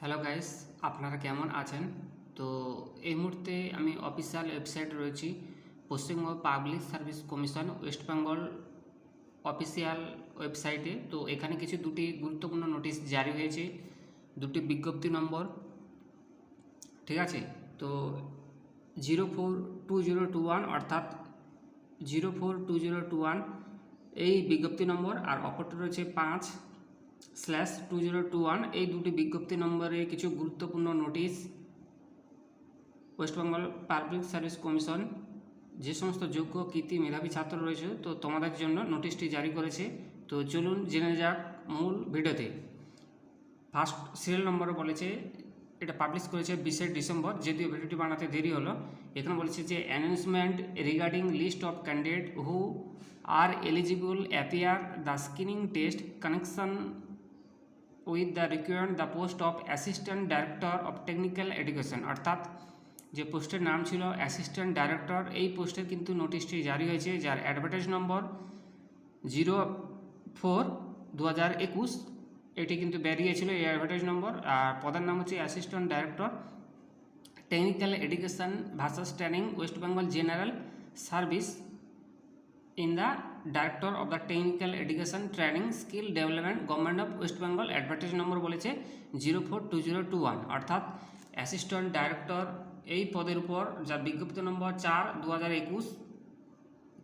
Hello guys আপনারা কেমন আছেন? তো এই মুহূর্তে আমি অফিসিয়াল ওয়েবসাইট রয়েছি, Paschimbanga public service commission West Bengal official ওয়েবসাইটে তো এখানে কিছু দুটি গুরুত্বপূর্ণ নোটিশ জারি হয়েছে, দুটি বিজ্ঞপ্তি নম্বর ঠিক আছে? তো zero four two zero two one অর্থাৎ zero four two zero two one এই বিজ্ঞপ্তি নম্বর আর অপরটি রয়েছে পাঁচ। Slash two zero two one এই দুটি বিজ্ঞপ্তি নম্বরে কিছু গুরুত্বপূর্ণ notice West Bengal public service commission যে সমস্ত যোগ্য, কৃতি, মেধাবী ছাত্র রয়েছে, তো তোমাদের জন্য নোটিশটি জারি করেছে। তো চলুন জেনে যাক মূল ভিডিওতে। ফার্স্ট সিরিয়াল নম্বরে বলেছে, এটা পাবলিশ করেছে বিশে ডিসেম্বর, যদিও ভিডিওটি বানাতে দেরি হলো। এখানে বলেছে যে announcement regarding list of candidate who are eligible appear the screening test connection with the required the post of assistant director of technical education অর্থাৎ যে পোস্টের নাম ছিল অ্যাসিস্ট্যান্ট ডাইরেক্টর এই পোস্টের কিন্তু নোটিশটি জারি হয়েছে, যার অ্যাডভার্টাইজ নম্বর জিরো ফোর দু হাজার একুশ। এটি কিন্তু বেরিয়েছিল এই অ্যাডভার্টাইজ নম্বর আর পদের নাম হচ্ছে assistant director technical education versus training West Bengal general service in the director of the technical education training skill development government of West Bengal advertise number বলেছে zero four two zero two one অর্থাৎ assistant director এই পদের উপর যা বিজ্ঞপ্তি নম্বর চার দু হাজার একুশ,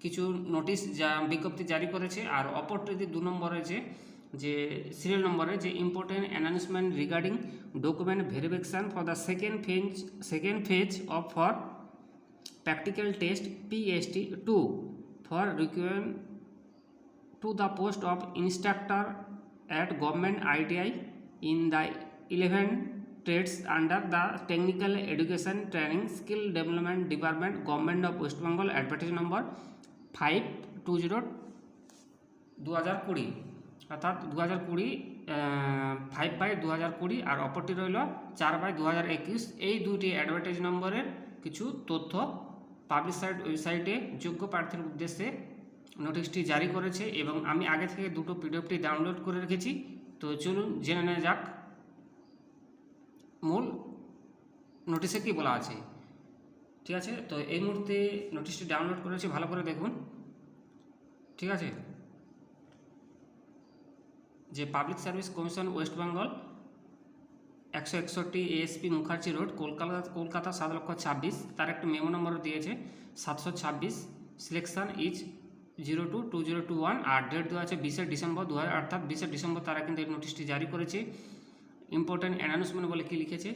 কিছু নোটিশ যা বিজ্ঞপ্তি জারি করেছে, আর অপরটি দু নম্বর রয়েছে যে সিরিয়াল নম্বরে যে important announcement regarding document verification for the second phase second phase of for practical test PST two for requirement to the post of instructor at government ITI in the 11 trades under the technical education training skill development department government of west bengal advertise number 520 দু হাজার কুড়ি অর্থাৎ দু হাজার কুড়ি five by দু হাজার কুড়ি আর অপরটি রইল চার বাই দু হাজার একুশ এই দুইটি অ্যাডভার্টাইজ নম্বরের কিছু তথ্য পাবলিসাইড ওয়েবসাইটে যোগ্য প্রার্থীর উদ্দেশ্যে নোটিশটি জারি করেছে এবং আমি আগে থেকে দুটো পিডিএফটি ডাউনলোড করে রেখেছি। তো চলুন জেনে নেওয়া যাক। মূল নোটিশে কি বলা আছে? ঠিক আছে? তো এই মুহূর্তে নোটিশটি ডাউনলোড করেছি, ভালো করে দেখুন। ঠিক আছে? যে public service commission West Bengal একশো একষট্টি এএসপি মুখার্জি রোড, কলকাতা কলকাতা সাত লক্ষ ছাব্বিশ। তার একটি মেমো নম্বর দিয়েছে সাতশো ছাব্বিশ। Selection is zero two two zero two one R date দেওয়া আছে বিশে ডিসেম্বর দু হাজার, অর্থাৎ বিশে ডিসেম্বর তারা কিন্তু এই নোটিশটি জারি করেছে। ইম্পর্টেন্ট অ্যানাউন্সমেন্ট বলে কী লিখেছে?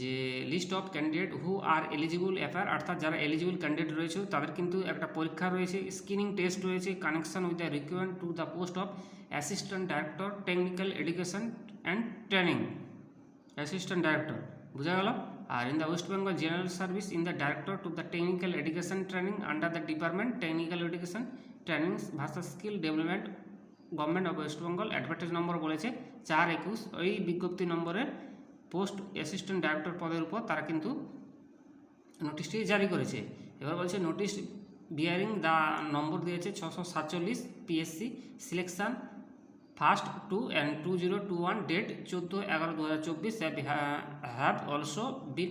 যে list of candidate who are eligible appear অর্থাৎ যারা এলিজিবল ক্যান্ডিডেট রয়েছে, তাদের কিন্তু একটা পরীক্ষা রয়েছে স্ক্রিনিং টেস্ট রয়েছে connection with the required to the post of assistant director technical education and training assistant director বোঝা গেল? আর in the West Bengal general service in the director to the technical education training under the department technical education training ভাষা skill development government of West Bengal advertise number বলেছে, চার একুশ। ওই বিজ্ঞপ্তি নম্বরের post assistant director পদের উপর তারা কিন্তু নোটিশটি জারি করেছে। এবার বলছে নোটিশ বিয়ারিং দ্য নম্বর দিয়েছে ছশো সাতচল্লিশ PSC selection first two and two zero two one date চোদ্দ এগারো দু হাজার চব্বিশ have also been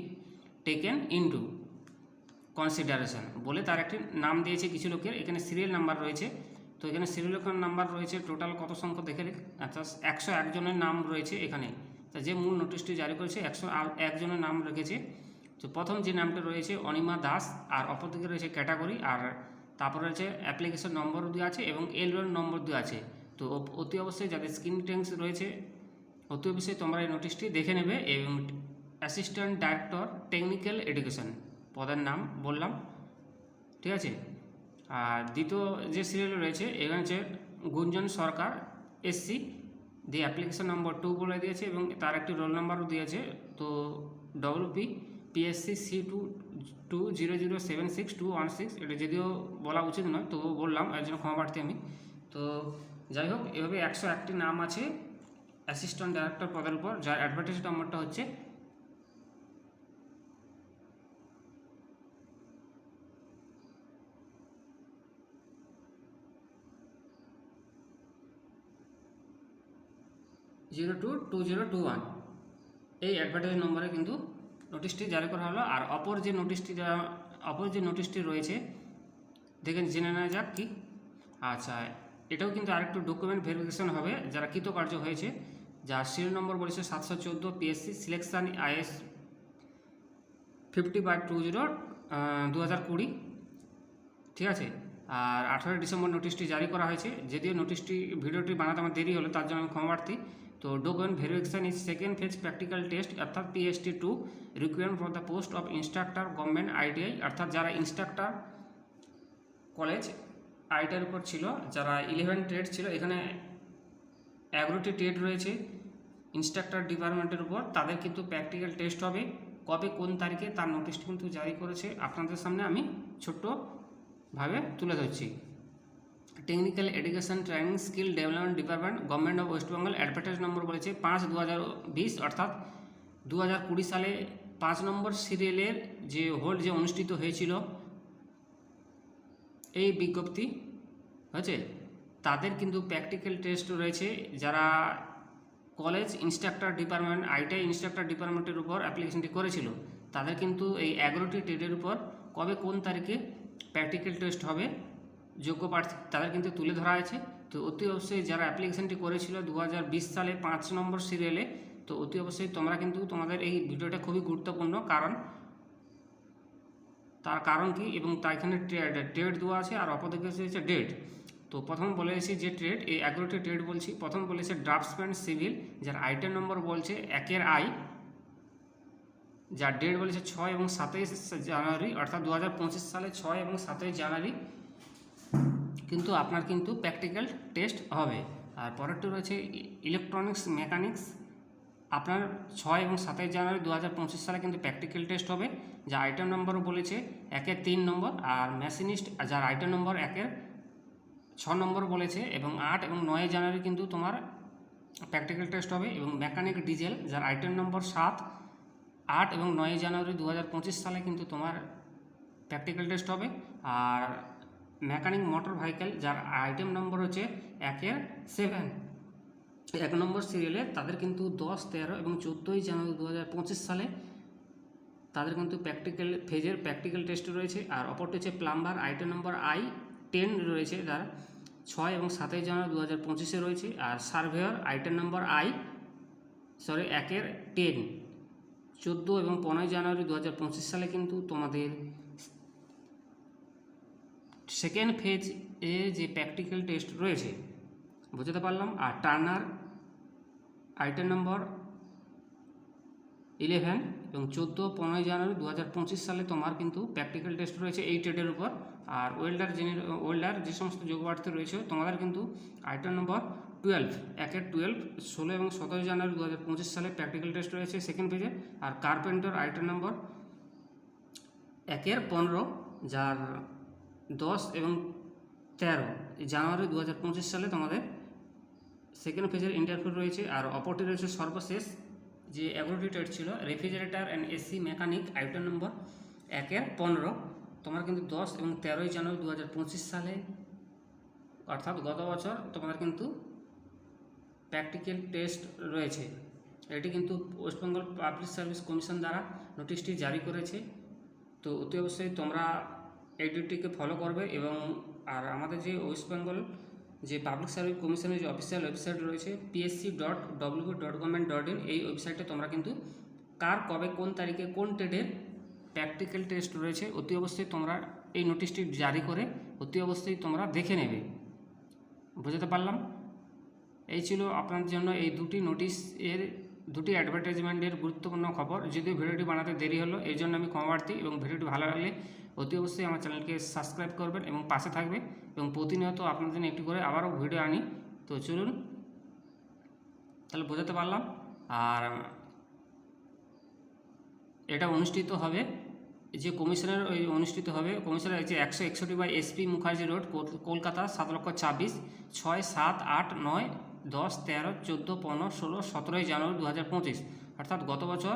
taken into consideration বলে তার একটি নাম দিয়েছে কিছু লোকের, এখানে সিরিয়াল নাম্বার রয়েছে। তো এখানে সিরিয়াল নাম্বার রয়েছে টোটাল কত সংখ্যক দেখে আচ্ছা একশো একজনের নাম রয়েছে এখানে। তা যে মূল নোটিশটি জারি করেছে, একশো একজনের নাম রেখেছে। তো প্রথম যে নামটা রয়েছে, অনিমা দাস, আর অপরদিকে রয়েছে ক্যাটাগরি আর তারপর রয়েছে অ্যাপ্লিকেশন নম্বর দেওয়া আছে এবং এল নম্বর দেওয়া আছে। তো অতি অবশ্যই যাদের স্ক্রিন ট্যাঙ্কস রয়েছে, অতি অবশ্যই তোমরা এই নোটিশটি দেখে নেবে এবং অ্যাসিস্ট্যান্ট ডাইরেক্টর টেকনিক্যাল এডুকেশন পদের নাম বললাম, ঠিক আছে? আর দ্বিতীয় যে সিরিয়াল রয়েছে, এখানে হচ্ছে গুঞ্জন সরকার এসসি দিয়ে অ্যাপ্লিকেশন নম্বর টু বলে দিয়েছে এবং তার একটি রোল নাম্বারও দিয়েছে, তো WP PSC C two two zero zero seven six two one six এটা যদিও বলা উচিত নয়, তবুও বললাম, এর জন্য ক্ষমা প্রার্থী আমি। তো যাই হোক, এভাবে একশো একটি নাম আছে অ্যাসিস্ট্যান্ট ডাইরেক্টর পদের উপর, যার অ্যাডভার্টাইজ নম্বরটা হচ্ছে zero two two zero two one এই অ্যাডভার্টাইজ নম্বরে কিন্তু নোটিশটি জারি করা হলো, আর অপর যে নোটিশটি অপর যে নোটিশটি রয়েছে দেখেন জেনে নেওয়া যাক কি। আচ্ছা এটাও কিন্তু আরেকটু ডকুমেন্ট ভেরিফিকেশন হবে। যারা কৃতকার্য হয়েছে যা সিরিয়াল নম্বর বলেছে সাতশো চোদ্দ PSC selection is fifty by two zero দু হাজার কুড়ি। ঠিক আছে? আর আঠারোই ডিসেম্বর নোটিশটি জারি করা হয়েছে। যদিও নোটিশটি ভিডিওটি বানাতে আমার দেরি হলো, তার জন্য আমি ক্ষমাপ্রার্থী। তো document verification is second phase practical test অর্থাৎ PST two requirement for the post of instructor government ITI অর্থাৎ যারা ইনস্ট্রাক্টর কলেজ আইটার উপর ছিল, যারা ইলেভেন ট্রেড ছিল, এখানে এগারোটি ট্রেড রয়েছে ইনস্ট্রাক্টর ডিপার্টমেন্টের উপর, তাদের কিন্তু প্র্যাকটিক্যাল টেস্ট হবে, কবে কোন তারিখে তার নোটিশটি কিন্তু জারি করেছে, আপনাদের সামনে আমি ছোট্টভাবে তুলে ধরছি। Technical education training skill development department government of West Bengal advertise number বলেছে, পাঁচ দু হাজার বিশ, অর্থাৎ দু হাজার কুড়ি সালে পাঁচ নম্বর সিরিয়ালের যে হোল্ড যে অনুষ্ঠিত হয়েছিল এই বিজ্ঞপ্তি হয়েছে। তাদের কিন্তু প্র্যাকটিক্যাল টেস্ট রয়েছে। যারা college instructor department ITI instructor ডিপার্টমেন্টের উপর অ্যাপ্লিকেশনটি করেছিল, তাদের কিন্তু এই এগারোটি ট্রেডের উপর কবে কোন তারিখে প্র্যাকটিক্যাল টেস্ট হবে যোগ্য প্রার্থী তাদের কিন্তু তুলে ধরা আছে তো অতি অবশ্যই যারা অ্যাপ্লিকেশনটি করেছিল দু হাজার বিশ সালে পাঁচ নম্বর সিরিয়ালে তো অতি অবশ্যই তোমরা কিন্তু তোমাদের এই ভিডিওটা খুবই গুরুত্বপূর্ণ, কারণ তার কারণ কি? এবং তা এখানে ট্রেড দেওয়া আছে আর অপরদিকে হচ্ছে ডেট। তো প্রথম বলেছি যে ট্রেড, এই এগারোটি ট্রেড বলছি। প্রথম বলেছে ড্রাফটসম্যান সিভিল, যার আইটেম নম্বর বলছে একের আই। যার ডেট বলেছে ছয় এবং সাতাইশ জানুয়ারি, অর্থাৎ দু হাজার পঁচিশ সালে ছয় এবং সাতই জানুয়ারি। কিন্তু আপনার কিন্তু প্র্যাকটিক্যাল টেস্ট হবে। আর পরেরটি রয়েছে ইলেকট্রনিক্স মেকানিক্স। আপনার ছয় এবং সাতাইশ জানুয়ারি দু হাজার পঁচিশ সালে কিন্তু প্র্যাকটিক্যাল টেস্ট হবে। যা আইটেম নম্বরও বলেছে, একের তিন নম্বর, আর মেশিনিস্ট যার আইটেম নম্বর একের ছ নম্বর বলেছে, এবং আট এবং নয় জানুয়ারি কিন্তু তোমার প্র্যাকটিক্যাল টেস্ট হবে, এবং মেকানিক ডিজেল যার আইটেম নম্বর সাত, আট এবং নয় জানুয়ারি দু হাজার পঁচিশ সালে কিন্তু তোমার প্র্যাকটিক্যাল টেস্ট হবে, আর মেকানিক মোটর ভেহিকেল যার আইটেম নম্বর হচ্ছে একের সেভেন এক নম্বর সিরিয়ালে তাদের কিন্তু দশ, তেরো এবং চোদ্দোই জানুয়ারি দু হাজার পঁচিশ সালে তাদের কিন্তু প্র্যাকটিক্যাল ফেজের প্র্যাকটিক্যাল টেস্ট রয়েছে। আর অপরটি হচ্ছে plumber item number I ten রয়েছে যার ছয় এবং সাতই জানুয়ারি দু হাজার পঁচিশে রয়েছে। আর surveyor item number I sorry একের টেন চোদ্দ এবং পনেরোই জানুয়ারি দু হাজার পঁচিশ সালে কিন্তু তোমাদের সেকেন্ড ফেজ এ যে প্র্যাকটিক্যাল টেস্ট রয়েছে, বুঝতে পারলাম। আর টার্নার আইটেম নম্বর ইলেভেন এবং চোদ্দ পনেরোই জানুয়ারি দু হাজার পঁচিশ সালে তোমার কিন্তু প্র্যাকটিক্যাল টেস্ট রয়েছে এই ট্রেডের উপর। আর ওয়েল্ডার যিনি ওয়েল্ডার যে সমস্ত যোগপ্রার্থী রয়েছে, তোমাদের কিন্তু আইটেম নম্বর টুয়েলভ একের টুয়েলভ ষোলো এবং সতেরো জানুয়ারি দু হাজার পঁচিশ সালে প্র্যাকটিক্যাল টেস্ট রয়েছে সেকেন্ড পেজে আর কার্পেন্টার আইটেম নম্বর একের পনেরো, যার দশ এবং তেরো, জানুয়ারি দু হাজার পঁচিশ সালে তোমাদের সেকেন্ড ফেজের ইন্টারভিউ রয়েছে। আর অপরটি রয়েছে সর্বশেষ যে ট্রেড ছিল, refrigerator and AC mechanic, item number একের পনেরো। তোমার কিন্তু দশ এবং তেরোই জানুয়ারি দু হাজার পঁচিশ সালে, অর্থাৎ গত বছর তোমাদের কিন্তু প্র্যাকটিক্যাল টেস্ট রয়েছে। এটি কিন্তু ওয়েস্টবেঙ্গল পাবলিক সার্ভিস কমিশন দ্বারা নোটিশটি জারি করেছে। তো অতি অবশ্যই তোমরা এই ডিউটিকে ফলো করবে এবং আর আমাদের যে ওয়েস্ট বেঙ্গল যে পাবলিক সার্ভিস কমিশনের যে অফিসিয়াল ওয়েবসাইট রয়েছে PSC dot W dot government dot in এই ওয়েবসাইটে তোমরা কিন্তু কার কবে, কোন তারিখে, কোন টেডের প্র্যাকটিক্যাল টেস্ট রয়েছে, অতি অবশ্যই তোমরা এই নোটিশটি জারি করে অতি অবশ্যই তোমরা দেখে নেবে। বুঝতে পারলাম? এই ছিল আপনার জন্য এই দুটি নোটিশ এর দুটি অ্যাডভার্টাইজমেন্টের গুরুত্বপূর্ণ খবর। যদিও ভিডিওটি বানাতে দেরি হলো এই জন্য আমি ক্ষমাপ্রার্থী এবং ভিডিওটি ভালো লাগলে অতি অবশ্যই আমার চ্যানেলকে সাবস্ক্রাইব করবেন এবং পাশে থাকবে এবং প্রতিনিয়ত আপনাদের জন্য একটি করে আবারও ভিডিও আনি। তো চলুন, তাহলে বোঝাতে পারলাম। আর এটা অনুষ্ঠিত হবে, যে কমিশনের ওই অনুষ্ঠিত হবে, কমিশনের হচ্ছে একশো একষট্টি by SP Mukherjee road Kolkata, সাত লক্ষ ছাব্বিশ, ছয় সাত আট নয় দশ, তেরো, চোদ্দ, পনেরো, ষোলো, সতেরোই জানুয়ারি দু হাজার পঁচিশ। অর্থাৎ গত বছর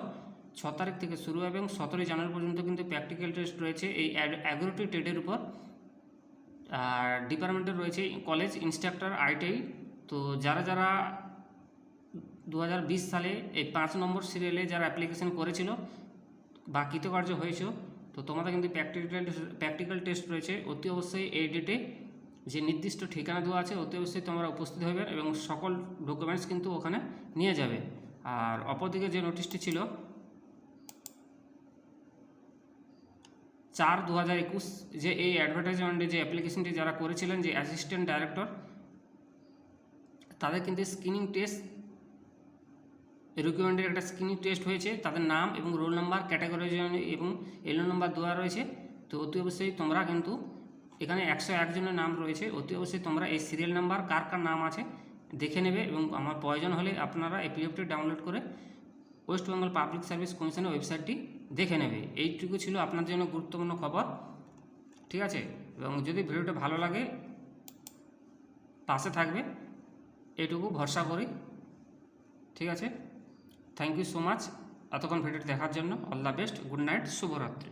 ছ তারিখ থেকে শুরু এবং সতেরোই জানুয়ারি পর্যন্ত কিন্তু প্র্যাকটিক্যাল টেস্ট রয়েছে এই এগারোটি ট্রেডের উপর। আর ডিপার্টমেন্টে রয়েছে কলেজ ইনস্ট্রাক্টর আইটিআই তো যারা যারা দু হাজার বিশ সালে এই পাঁচ নম্বর সিরিয়ালে যারা অ্যাপ্লিকেশন করেছিল বা কৃতকার্য হয়েছে, তো তোমাদের কিন্তু প্র্যাকটিক্যাল প্র্যাকটিক্যাল টেস্ট রয়েছে। অতি অবশ্যই এই ডেটে যে নির্দিষ্ট ঠিকানা দেওয়া আছে অতি অবশ্যই তোমরা উপস্থিত হবে এবং সকল ডকুমেন্টস কিন্তু ওখানে নিয়ে যাবে। আর অপরদিকে যে নোটিশটি ছিল, চার দু হাজার একুশ, যে এই অ্যাডভার্টাইজমেন্টে যে অ্যাপ্লিকেশনটি যারা করেছিলেন, যে অ্যাসিস্ট্যান্ট ডাইরেক্টর তাদের কিন্তু স্ক্রিনিং টেস্ট রিকুইমেন্টের একটা স্ক্রিনিং টেস্ট হয়েছে। তাদের নাম এবং রোল নাম্বার ক্যাটাগরি এবং এলো নাম্বার দেওয়া রয়েছে। তো অতি অবশ্যই তোমরা কিন্তু এখানে একশো একজনের নাম রয়েছে। অতি অবশ্যই তোমরা এই সিরিয়াল নাম্বার কার কার নাম আছে দেখে নেবে এবং আমার প্রয়োজন হলে আপনারা এই পিডিএফটি ডাউনলোড করে ওয়েস্ট বেঙ্গল পাবলিক সার্ভিস কমিশনের ওয়েবসাইটটি দেখে নেবে। এইটুকু ছিল আপনার জন্য গুরুত্বপূর্ণ খবর। ঠিক আছে? এবং যদি ভিডিওটা ভালো লাগে, পাশে থাকবে। এইটুকু ভরসা করি। ঠিক আছে? থ্যাংক ইউ সো মাচ এতক্ষণ ভিডিওটি দেখার জন্য। All the best good night শুভরাত্রি।